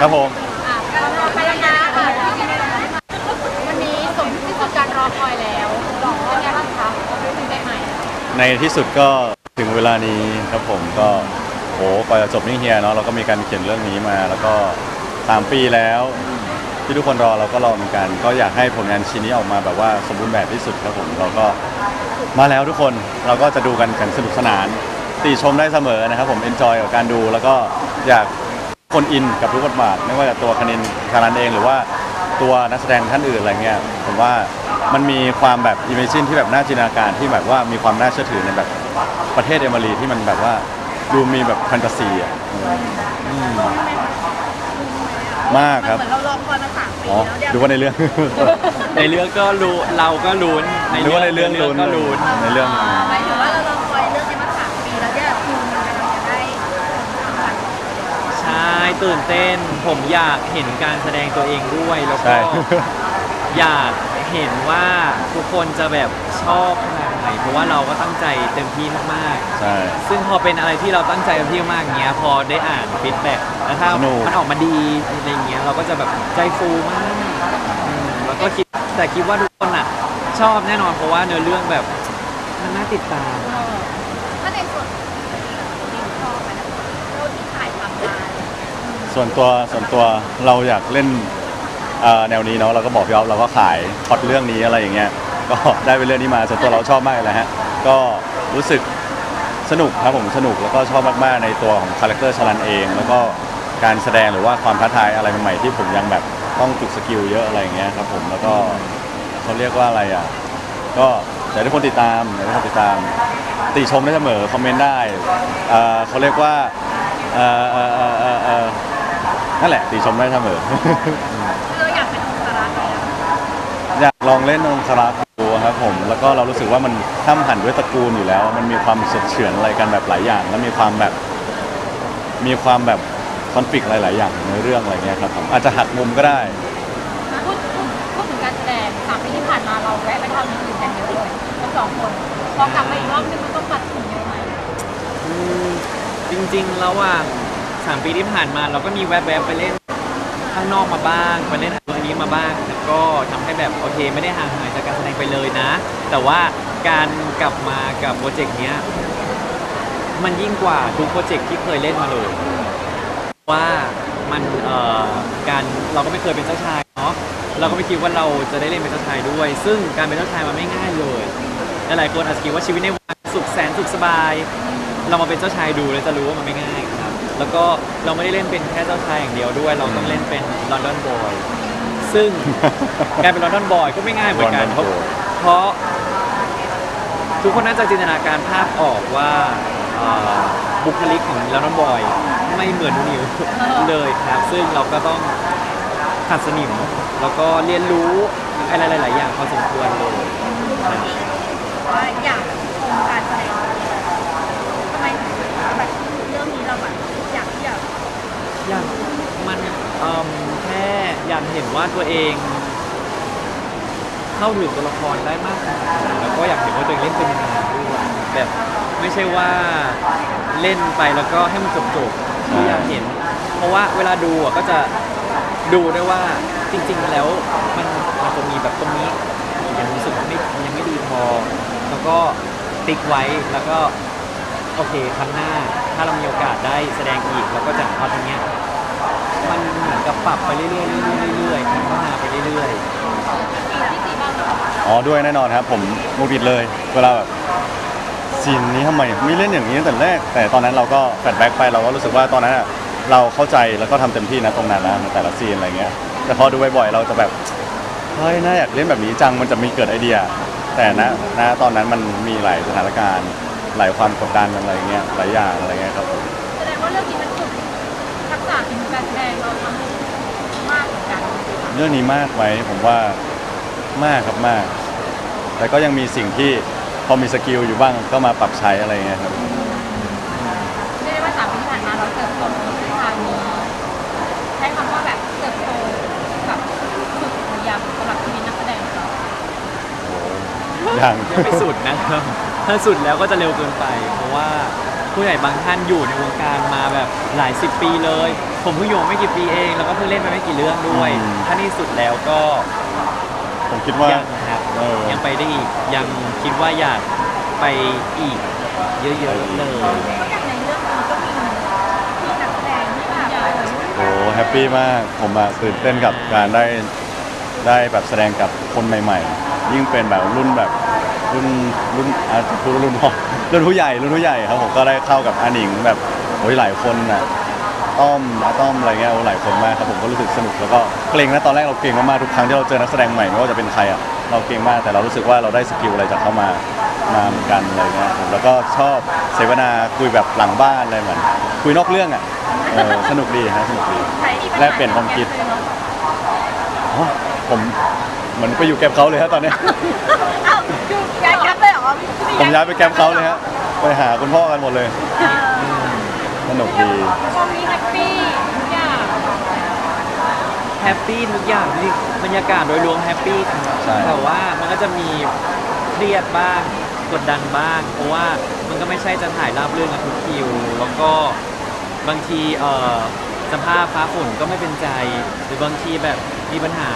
ครับผมอะรอไปแล้วนะอะวันนี้สมที่สุดการรอคอยแล้วหลอกเป็นไงบ้างคะเป็นไงใหม่ในที่สุดก็ถึงเวลานี้ครับผมก็โหกว่าจะจบนิ่งเฮียเนาะเราก็มีการเขียนเรื่องนี้มา แล้วก็สามปีแล้ว ที่ทุกคนรอเราก็รอเหมือนกัน ก็อยากให้ผลงานชิ้นนี้ออกมาแบบว่าสมบูรณ์แบบที่สุดครับผมเราก็มาแล้วทุกคนเราก็จะดูกันอย่างสนุกสนาน ติชมได้เสมอนะครับผมเอนจอยกับการดูแล้วก็อยาก คนอินกับทุกบทบาทไม่ว่าจะตัวคณินคารันเองหรือว่าตัวนักแสดงท่านอื่นอะไรเงี้ยผมว่ามันมีความแบบอิมเมจินที่แบบน่าจินตนาการที่แบบว่ามีความน่าเชื่อถือในแบบประเทศเอมิรีที่มันแบบว่าดูมีแบบแฟนตาซีอะอืมมากครับ เหมือนเรารอคอยมาสามปีอ๋อแล้วเนี่ยดูว่าในเรื่อง ในเรื่องก็รู้เราก็ลุ้นนึกว่าในเรื่องลุ้นก็ลุ้นในเรื่องหมายถึ ตื่นเต้น ผมอยากเห็นการแสดงตัวเองด้วย แล้วใช่ ก็ อยากเห็นว่าทุกคนจะแบบชอบขนาดไหน เพราะว่าเราก็ตั้งใจเต็มที่มากใช่ๆซึ่งพอเป็นอะไรที่เราตั้งใจเต็มที่มากอย่างเงี้ย พอได้อ่านฟีดแบ็กแล้วถ้าสนุก มันออกมาดีอะไรอย่างเงี้ยเราก็จะแบบใจฟูมากอืมแล้วก็คิดแต่คิดว่าทุกคนอะ ชอบแน่นอนเพราะว่าเนื้อเรื่องแบบมันน่าติดตามเออถ้าในส่วนดิวชอบไหมนะเราที่ถ่ายทำมา ส่วนตัวส่วนตัวเราอยากเล่นเอ่อแนวนี้เนาะเราก็บอกพี่ออฟเราก็ขายพล็อตเรื่องนี้อะไรอย่างเงี้ยก็ ได้เป็นเรื่องนี้มาส่วนตัวเราชอบมากเลยฮะก็รู้สึกสนุกครับผมสนุกแล้วก็ชอบมากๆในตัวของคาแรคเตอร์ชลันเอง แล้วก็การแสดงหรือว่าความท้าทายอะไรใหม่ๆที่ผมยังแบบต้องฝึกสกิลเยอะอะไรอย่างเงี้ยครับผมแล้วก็เขาเรียกว่าอะไรอะก็อยากให้ทุกคนติดตามอยากให้ทุกคนติดตาม ติชมได้เสมอคอมเมนต์ได้เอ่อเขาเรียกว่าเอ่อเอ่อเอ่อเอ่อเอ่อ นั่นแหละติชมได้เสมอเราอยากเป็นองค์การะเลยนะอยากลองเล่นองครักษ์ดูครับผม แล้วก็เรารู้สึกว่ามันข้ามหันด้วยตระกูลอยู่แล้ว มันมีความเฉือนเฉือนอะไรกันแบบหลายอย่าง แล้วมีความแบบ มีความแบบคอนฟ lict หลาย ๆ อย่างในเรื่องอะไรเงี้ยครับผมอาจจะหักมุมก็ได้ พูดพูดพูดถึงการแสดงสามปีที่ผ่านมาเราแวะไปทำอย่างอื่นกันเยอะเลยทั้งสองคนพอกลับมาอีกรอบนึงมันต้องปัดถึงเยอะไหมอืมจริง ๆ ระหว่าง สามปีที่ผ่านมา เราก็มีแวบๆไปเล่นข้างนอกมาบ้าง ไปเล่นอันนี้มาบ้างแต่ก็ทำให้แบบโอเคไม่ได้ห่างหายจากการแสดงไปเลยนะ แต่ว่าการกลับมากับโปรเจกต์เนี้ยมันยิ่งกว่าทุกโปรเจกต์ที่เคยเล่นมาเลยว่ามันเอ่อการเราก็ไม่เคยเป็นเจ้าชายเนาะเราก็ไม่คิดว่าเราจะได้เล่นเป็นเจ้าชายด้วย ซึ่งการเป็นเจ้าชายมันไม่ง่ายเลยหลายคนอาจจะคิดว่าชีวิตในวังสุขแสนสุขสบาย เรามาเป็นเจ้าชายดูแล้วจะรู้ว่ามันไม่ง่าย แล้วก็เราไม่ได้เล่นเป็นแค่เจ้าชายอย่างเดียวด้วย เราต้องเล่นเป็นลอนดอนบอยซึ่งการเป็นลอนดอนบอยก็ไม่ง่ายเหมือนกัน London เพราะ Boy เพราะทุกคนน่าจะจินตนาการภาพออกว่าเอ่อบุคลิกของลอนดอนบอยไม่เหมือนนิวเลยครับ ซึ่งเราก็ต้องหัดสนิม แล้วก็เรียนรู้อะไรหลาย ๆ อย่างพอสมควรเลยครับว่าอยากชมการแสดงทำไมถึงแบบเรื่องนี้เราแบบอยากที่จะ อยากมันเอิ่มแค่อยากเห็นว่าตัวเอง เข้าถึงตัวละครได้มากขนาดไหนแล้วก็อยากเห็นว่าตัวเองเล่นเป็นยังไงด้วยแบบไม่ใช่ว่าเล่นไปแล้วก็ให้มันจบจบๆคืออยากเห็น เพราะว่าเวลาดูอะก็จะดูได้วยว่าจริง ๆ แล้วมันอาจจะมีแบบตรงนี้ยังรู้สึกว่าไม่ยังไม่ดีพอ แล้วก็ติ๊กไว้แล้วก็ โอเคครั้งหน้าถ้าเรามีโอกาสได้แสดงอีกเราก็จะเอาตรงเนี้ย มันเหมือนกับปรับไปเรื่อยๆเรื่อยๆเรื่อยๆพัฒนาไปเรื่อยๆที่ตีบ้างเนอ๋อด้วยแน่นอนครับ ผมมูบิดเลย เวลาแบบซีนนี้ทำไมไม่เล่นอย่างนี้ตั้งแต่แรก แต่ตอนนั้นเราก็แฟลชแบ็กไปเราก็รู้สึกว่าตอนนั้นอะเราเข้าใจแล้วก็ทำเต็มที่นะตรงนั้นนะในแต่ละซีนอะไรเงี้ยแต่พอดูบ่อยๆเราจะแบบเฮ้ยน่าอยากเล่นแบบนี้จังมันจะมีเกิดไอเดีย แต่นะนะตอนนั้นมันมีหลายสถานการณ์ หลายความกดดันอะไรเงี้ยหลายอย่างอะไรเงี้ยครับผม แสดงว่าเรื่องนี้มัน ฝึกทักษะการแสดงเราทั้งมากเหมือนกันเรื่องนี้มากไหมผมว่ามากครับมาก แต่ก็ยังมีสิ่งที่พอมีสกิลอยู่บ้างก็มาปรับใช้อะไรเงี้ยครับเรียกได้ว่าสามปีที่ผ่านมาเราเติบโตในทางนี้ใช้คำว่าแบบเติบโตแบบฝึกพยายามสำหรับชีวิตนักแสดงของเราอย่างยังไม่สุดนะครับ ถ้าสุดแล้วก็จะเร็วเกินไป เพราะว่า ผู้ใหญ่บางท่านอยู่ในวงการมาแบบหลายสิบปีเลย ผมเพิ่งอยู่มาไม่กี่ปีเอง แล้วก็เพิ่งเล่นมาไม่กี่เรื่องด้วย อืม ถ้านี่สุดแล้วก็ผมคิดว่า ยังครับเออ ยังไปได้อีกยังคิดว่าอยากไปอีก เยอะๆเลยก็อย่างในเรื่องนี้ก็มีมีนักแสดงที่แบบเออโอ้แฮปปี้มากผมอะตื่นเต้นกับการได้ได้แบบแสดงกับคนใหม่ ๆ ยิ่งเป็นแบบรุ่นแบบรุ่นรุ่นอาพูดว่ารุ่นพ่อ รุ่นผู้ใหญ่รุ่นผู้ใหญ่ครับผมก็ได้เข้ากับอาหนิงแบบโอ้ยหลายคนน่ะต้อมอาต้อมอะไรเงี้ยโอ้หลายคนมากครับผมก็รู้สึกสนุกแล้วก็เกรงนะตอนแรกเราเกรงมากๆทุกครั้งที่เราเจอนักแสดงใหม่ไม่ว่าจะเป็นใครอะเราเกรงมากแต่เรารู้สึกว่าเราได้สกิลอะไรจากเขามามาเหมือนกันอะไรเงี้ยผมแล้วก็ชอบเสวนาคุยแบบหลังบ้านอะไรเหมือนคุยนอกเรื่องอะเออสนุกดีฮะสนุกดีใช้มีปัญหาแลกเปลี่ยนความคิดอ๋อผมเหมือนไปอยู่แกมป์เขาเลยฮะตอนเนี้ย ผมย้ายไปแกมป์เขาเลยฮะไปหาคุณพ่อกันหมดเลยเออสนุกดีพอมีแฮปปี้ทุกอย่างแฮปปี้ทุกอย่างจริงๆบรรยากาศโดยรวมแฮปปี้ครับใช่แต่ว่ามันก็จะมีเครียดบ้างกดดันบ้าง เพราะว่ามันก็ไม่ใช่จะถ่ายราบเรื่องกับทุกคิว แล้วก็บางทีเอ่อสภาพฟ้าฝนก็ไม่เป็นใจ หรือบางทีแบบมีปัญหา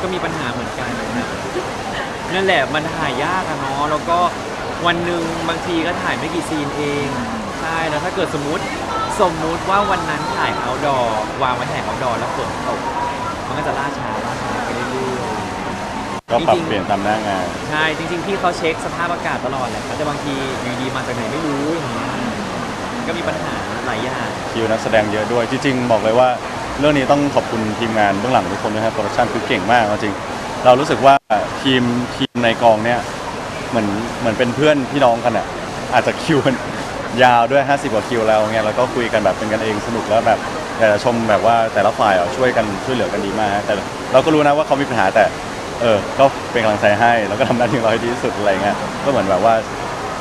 ก็มีปัญหาเหมือนกันนะ นั่นแหละมันถ่ายยากอะเนาะแล้วก็วันหนึ่งบางทีก็ถ่ายไม่กี่ซีนเองใช่แล้วถ้าเกิดสมมุติสมมุติว่าวันนั้นถ่ายเอาดอวางไว้ถ่ายเอาดอแล้วฝนตกมันก็จะล่าช้าล่าช้าไปเรื่อยๆก็ปรับจริงๆเปลี่ยนตามหน้างานใช่จริง ๆ พี่เขาเช็คสภาพอากาศตลอดแหละแต่บางทีอยู่ดีมาจากไหนไม่รู้อย่างเงี้ยก็มีปัญหาหลายอย่างคิวนักแสดงเยอะด้วยจริงๆบอกเลยว่า เรื่องนี้ต้องขอบคุณทีมงานเบื้องหลังทุกคนนะครับโปรดักชันคือเก่งมากเอาจริง เรารู้สึกว่าทีมทีมในกองเนี่ยเหมือนเหมือนเป็นเพื่อนพี่น้องกันอะอาจจะคิวมันยาวด้วย 50กว่าคิวแล้วเงี้ยแล้วก็คุยกันแบบเป็นกันเองสนุกแล้วแบบอยากจะชมแบบว่าแต่ละฝ่ายอะช่วยกันช่วยเหลือกันดีมากแต่เราก็รู้นะว่าเขามีปัญหาแต่เออก็เป็นกำลังใจให้แล้วก็ทำหน้าที่ของเราให้ดีที่สุดอะไรเงี้ยก็เหมือนแบบว่า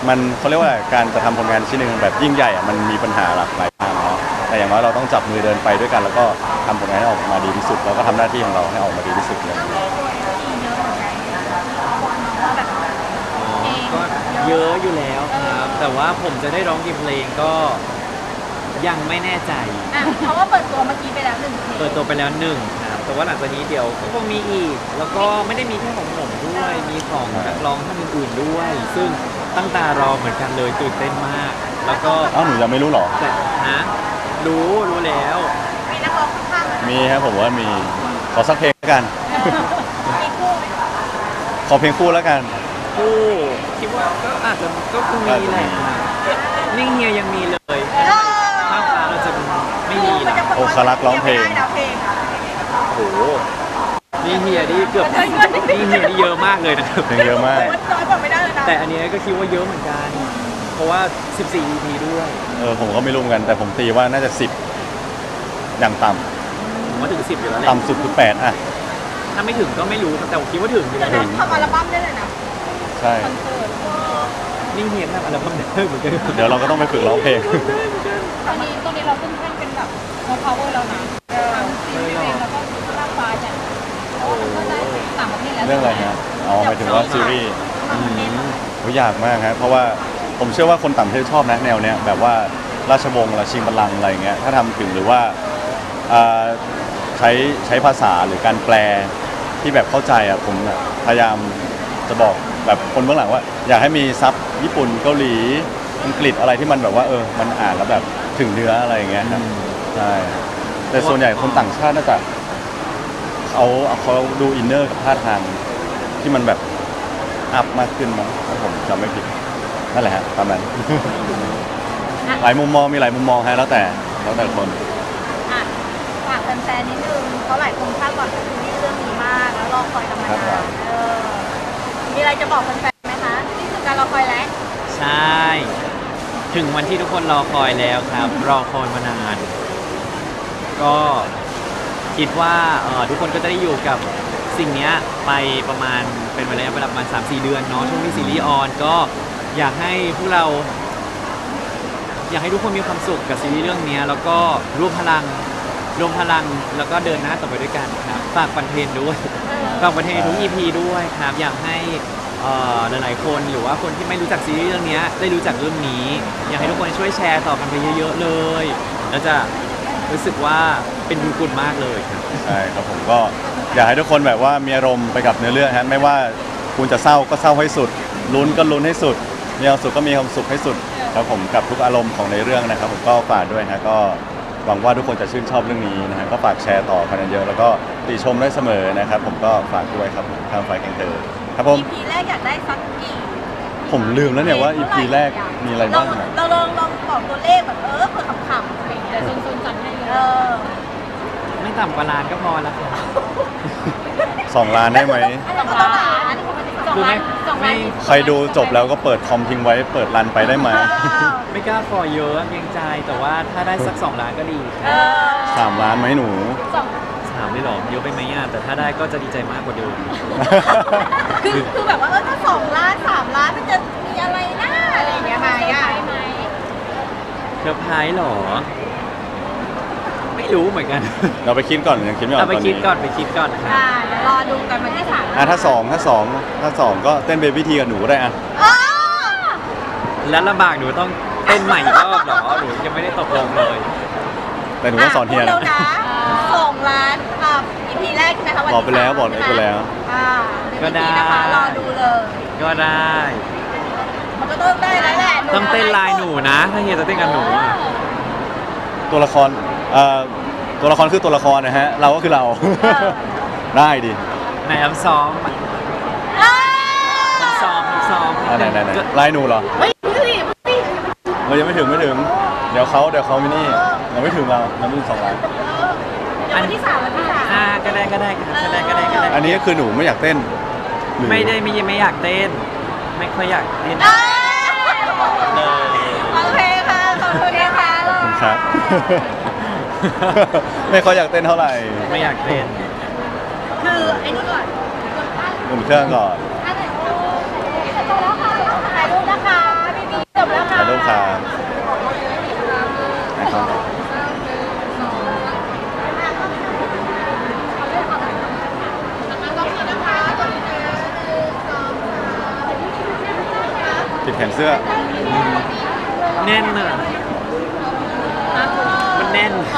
มันเขาเรียกว่าการจะทำผลงานชิ้นหนึ่งแบบยิ่งใหญ่อะมันมีปัญหาหลากหลายทางเนาะแต่อย่างน้อยเราต้องจับมือเดินไปด้วยกัน แล้วก็ทำผลงานให้ออกมาดีที่สุด แล้วก็ทำหน้าที่ของเราให้ออกมาดีที่สุดเลย ก็ เยอะอยู่แล้วครับ แต่ว่าผมจะได้ร้องกี่เพลงก็ยังไม่แน่ใจ อะเพราะว่าเปิดตัวเมื่อกี้ไปแล้วหนึ่งเพลงเปิดตัวไปแล้วหนึ่งครับแต่ว่าหลังจากนี้เดี๋ยวก็คงมีอีก แล้วก็ไม่ได้มีแค่ของผมด้วย มีของนักร้องท่านอื่นๆด้วย ซึ่งตั้งตารอเหมือนกันเลยตื่นเต้นมาก แล้วก็อ้าวหนูยังไม่รู้เหรอ แต่ฮะรู้รู้แล้ว มีนักร้องข้างๆไหมมีครับผมว่ามีขอสักเพลงแล้วกัน มีคู่ไหมขอเพลงคู่แล้วกัน คู่ คิดว่าก็อาจจะก็คงมีแหละนิ่งเฮียยังมีเลยเออข้างฟ้าเราจะไม่มีมันละจะโอคารักษ์ร้องเพลงไม่ได้นะเพลงอะโอ้โหนิ่งเฮียนี่เกือบนิ่งเฮียนี่เยอะมากเลยนะครับเพลงเยอะมากมันน้อยกว่าไม่ได้เลยนะแต่อันเนี้ยก็คิดว่าเยอะเหมือนกัน เพราะว่า 14 EP ด้วย เออผมก็ไม่รู้เหมือนกัน แต่ผมตีว่าน่าจะสิบอย่างต่ผมว่าถึง 10 อยู่แล้วแหำละต่ำสุดคือแปดอะถ้าไม่ถึงก็ไม่รู้แต่ผมคิดว่าถึงอยู่เดี๋แล้ยววนะทำอัลบั้มได้เลยนะ ใช่คอนเสิร์ตนิ่งเฮียทำอัลบั้มได้เหมือนกันเดี๋ยวเราก็ต้องไปฝึกร้องเพลง ตอนนี้ตอนนี้เราขึ้นแท่นเป็นแบบโมพาวเวอร์แล้วนะทั้งซีรีส์เพลงแล้วก็ข้างฟ้าเนี่ยเพราะว่ามันก็ได้ต่างประเทศแล้วเรื่องอะไรฮะเอาหมายถึงว่าซีรีส์ต่างประเทศโอ้ยยากมากครับเพราะว่าผมเชื่อว่าคนต่างประเทศชอบนะแนวเนี้ยแบบว่าราชวงศ์ราชิงบัลลังก์อะไรอย่างเงี้ยถ้าทำถึงหรือว่าอ่าใช้ใช้ภาษาหรือการแปลที่แบบเข้าใจอะผมน่ะพยายามจะบอก แบบคนเบื้องหลังว่า อยากให้มีซับญี่ปุ่นเกาหลีอังกฤษอะไรที่มันแบบว่าเออมันอ่านแล้วแบบถึงเนื้ออะไรอย่างเงี้ยครับใช่แต่ส่วนใหญ่คนต่างชาติน่าจะเขาเขาดูอินเนอร์กับท่าทางที่มันแบบอัพมากขึ้นมั้งถ้าผมจำไม่ผิดนั่นแหละฮะประมาณหลายมุมมองมีหลายมุมมองฮะแล้วแต่แล้วแต่คน อะฝากแฟนๆนิดนึงเพราะหลายคนคาดหวังกับซีรีส์เรื่องนี้มาก แล้วรอคอยกันมาคาดหวันางนเออ มีอะไรจะบอกแฟนๆไหมคะนี่คือการรอคอยแล้วใช่ ถึงวันที่ทุกคนรอคอยแล้วครับ รอคอยมานาน ก็คิดว่าเอ่อทุกคนก็จะได้อยู่กับสิ่งเนี้ยไปประมาณเป็นระยะเวลาประมาณ 3-4 เดือนเนาะช่วงที่ซีรีส์ออนก็อยากให้พวกเรา อยากให้ทุกคนมีความสุขกับซีรีส์เรื่องเนี้ยแล้วก็รวมพลัง รวมพลังแล้วก็เดินหน้าต่อไปด้วยกันครับฝากปันเทนด้วยฝากประเทศทุก EP ด้วยครับอยากให้เอ่อหลายๆคนหรือว่าคนที่ไม่รู้จักซีรีส์เรื่องเนี้ยได้รู้จักเรื่องนี้ อยากให้ทุกคนช่วยแชร์ต่อกันไปเยอะๆเลย แล้วจะรู้สึกว่าเป็นบุญคุณมากเลยครับ ใช่ครับผมก็อยากให้ทุกคนแบบว่ามีอารมณ์ไปกับเนื้อเรื่องฮะไม่ว่าคุณจะเศร้าก็เศร้าให้สุดลุ้นก็ลุ้นให้สุดมีความสุขก็มีความสุขให้สุดครับผมกับทุกอารมณ์ของในเรื่องนะครับผมก็ฝากด้วยฮะก็ หวังว่าทุกคนจะชื่นชอบเรื่องนี้นะฮะก็ฝากแชร์ต่อกันเยอะๆแล้วก็ติชมได้เสมอนะครับ ผมก็ฝากด้วยครับผมทางไฟแกงเตอร์ครับผม EP แรกอยากได้สักกี่ผมลืมแล้วเนี่ยว่า EP แรกมีอะไรเราบ้างอะเราลองลองบอกตัวเลขแบบเออเผื่อขำๆอะไรอย่างเงี้ยแต่ซุนซุนจัดให้เลเอยอไม่ต่ำกว่าล้านก็พอแล้วครับสองล้านได้ไหมสองล้านสองล้า นสองล้านใครดูจบแล้วก็เปิดคอมทิ้งไว้เปิดรันไปได้ไหมไม่กล้าขอเยอะเกรงใจแต่ว่าถ้าได้สัก 2 ล้านก็ดีเออสามล้านไหมหนู สองสามได้หรอเยอะไปไหมอะแต่ถ้าได้ก็จะดีใจมากกว่าเดิมคือคือแบบว่าเออถ้าสองล้านสามล้านมันจะมีอะไรนะอะไรอย่างเงี้ยไหมอะไหมเซอร์ไพรส์เหรอไม่ รู้เหมือนกันเราไปคิดก่อนยังคิดไม่ออกเอาตไปอนคินี้ดก่อนไปคิดก่อนนะครับ อ่าเดี๋ยวรอดูกันวันที่สามอะถ้าสองถ้าสองถ้าสองก็เต้นเบบี้ทีกับหนูก็ได้อะอ๋อแล้วลำบากหนูต้องเต้นใหม่อีกรอบเหรอหนูยังไม่ได้ตกลงเลย แต่หนูต้องสอนเฮียพูดนะ แล้วนะสองล้านอ่า EP แรกใช่ไหมคะวันที่บอกไปแล้วสามบอกไปแล้ว อ่าก็ได้เยว EP นะคะรอดูเลย ก็ได้ มันก็ต้องได้แล้วแหละหต้องเต้นลายหนูนะ ถ้าเฮียจะเต้นกับหนูอะตัวละครเอ่อตัวละครคือตัวละครนะฮะ เราก็คือเรา ได้ดิ ไหนอัพซ้อมอ่าอัพซ้อมอัพซ้อมอะไหนไหนไหนไล่หนูเหรอเฮ้ยดูดิดูดิเรายังไม่ถึงไม่ถึง เดี๋ยวเขาเดี๋ยวเขามินี่ยังไม่ถึงเรายังไม่ถึงสองล้านเดี๋ยววันที่สามวันที่สามอ่าก็ได้ก็ได้ครับก็ได้ก็ได้ก็ได้อันนี้คือหนูไม่อยากเต้นหรือไม่ได้ไม่ไม่อยากเต้น ไม่ค่อยอยากเต้นอ่าเลยโอเคค่ะขอบคุณนะคะขอบคุณครับ ไม่ค่อยอยากเต้นเท่าไหร่ไม่อยากเต้นคือไอ้นี่ก่อนหมุนเครื่องก่อนถ่ายรูปถ่ายรูปนะคะพี่บีจบแล้วค่ะถ่ายรูปครับนะครับติดแขนเสื้อ แน่นอะ